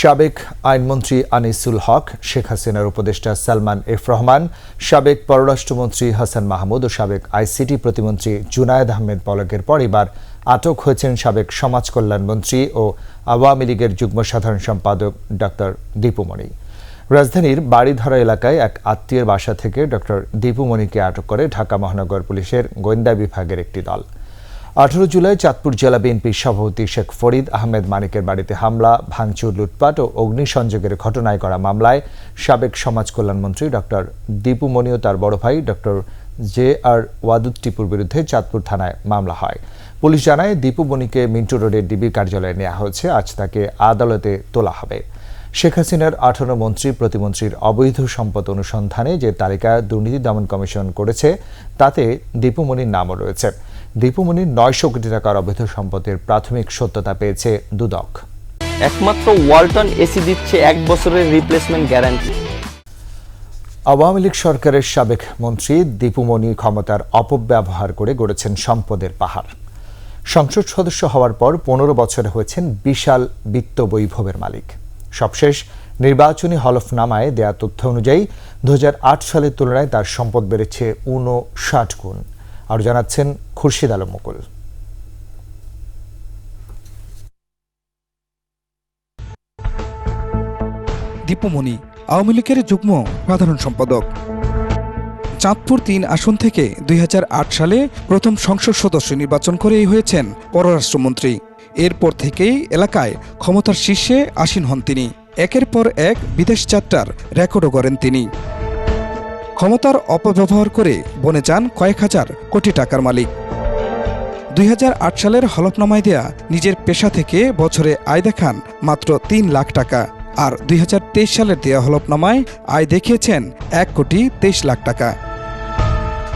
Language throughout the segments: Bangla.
সাবেক আইনমন্ত্রী আনিসুল হক, শেখ হাসিনার উপদেষ্টা সালমান এফ রহমান, সাবেক পররাষ্ট্রমন্ত্রী হাসান মাহমুদ ও সাবেক আইসিটি প্রতিমন্ত্রী জুনায়েদ আহমেদ পলকের পর এবার আটক হয়েছেন সাবেক সমাজ কল্যাণ মন্ত্রী ও আওয়ামী লীগের যুগ্ম সাধারণ সম্পাদক ডক্টর দীপুমণি রাজধানীর বাড়িধারা এলাকায় এক আত্মীয়ের বাসা থেকে ডক্টর দীপুমণিকে আটক করে ঢাকা মহানগর পুলিশের গোয়েন্দা বিভাগের একটি দল। আঠারো জুলাই চাঁদপুর জেলা বিএনপির সভাপতি শেখ ফরিদ আহমেদ মানিকের বাড়িতে হামলা, ভাঙচুর, লুটপাট ও অগ্নিসংযোগের ঘটনায় করা মামলায় সাবেক সমাজ কল্যাণমন্ত্রী ডক্টর দীপুমণি ও তার বড় ভাই ডক্টর জে আর ওয়াদুদ টিপুর বিরুদ্ধে চাঁদপুর থানায় মামলা হয়। পুলিশ জানায় দীপুমণিকে মিন্টু রোডের ডিবি কার্যালয়ে নেওয়া হয়েছে। আজ তাকে আদালতে তোলা হবে। শেখ হাসিনার আঠারো মন্ত্রী প্রতিমন্ত্রীর অবৈধ সম্পদ অনুসন্ধানে যে তালিকা দুর্নীতি দমন কমিশন করেছে, তাতে দীপুমণির নামও রয়েছে। দীপুমণির নয়শো কোটি টাকার অবৈধ সম্পদের প্রাথমিক সত্যতা পেয়েছে দুদক। একমাত্র ওয়ালটন এসি দিচ্ছে এক বছরের রিপ্লেসমেন্ট গ্যারান্টি আওয়ামী লীগ সরকারের সাবেক মন্ত্রী দীপুমণি ক্ষমতার অপব্যবহার করে গড়েছেন সম্পদের পাহাড়। সংসদ সদস্য হওয়ার পর পনেরো বছরে হয়েছেন বিশাল বিত্ত বৈভবের মালিক। সবশেষ নির্বাচনী হলফনামায় দেয়া তথ্য অনুযায়ী দু হাজার আট সালের তুলনায় তার সম্পদ বেড়েছে ঊনষাট গুণ। আর জানাচ্ছেন খুরশিদ আলম মুকুল। দীপুমণি আওয়ামী লীগের যুগ্ম সাধারণ সম্পাদক। চাঁদপুর তিন আসন থেকে দুই হাজার আট সালে প্রথম সংসদ সদস্য নির্বাচন করেই হয়েছেন পররাষ্ট্রমন্ত্রী। এরপর থেকেই এলাকায় ক্ষমতার শীর্ষে আসীন হন তিনি। একের পর এক বিদেশ যাত্রার রেকর্ডও করেন তিনি। ক্ষমতার অপব্যবহার করে বনে যান কয়েক হাজার কোটি টাকার মালিক। দুই হাজার আট সালের হলফনামায় দেয়া নিজের পেশা থেকে বছরে আয় দেখান মাত্র তিন লাখ টাকা। আর দুই হাজার তেইশ সালের দেয়া হলফনামায় আয় দেখিয়েছেন এক কোটি তেইশ লাখ টাকা।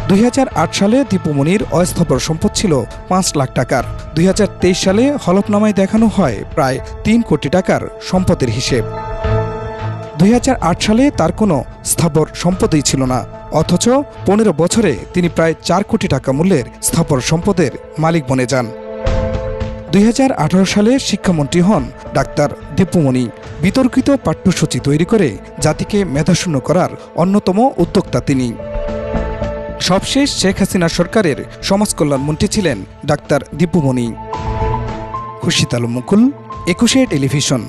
দুই হাজার আট সালে দীপুমণির অস্থাবর সম্পদ ছিল পাঁচ লাখ টাকার। দুই হাজার তেইশ সালে হলফনামায় দেখানো হয় প্রায় তিন কোটি টাকার সম্পদের হিসেব। দুই হাজার আট সালে তার কোনো স্থাবর সম্পদই ছিল না। অথচ পনেরো বছরে তিনি প্রায় চার কোটি টাকা মূল্যের স্থাবর সম্পদের মালিক বনে যান। দুই হাজার আঠারো সালে শিক্ষামন্ত্রী হন ডাক্তার দীপুমণি। বিতর্কিত পাঠ্যসূচি তৈরি করে জাতিকে মেধাশূন্য করার অন্যতম উদ্যোক্তা তিনি। সবশেষ শেখ হাসিনা সরকারের সমাজ কল্যাণমন্ত্রী ছিলেন ডাক্তার দীপুমণি। খুশিত মুকুল, একুশে টেলিভিশন।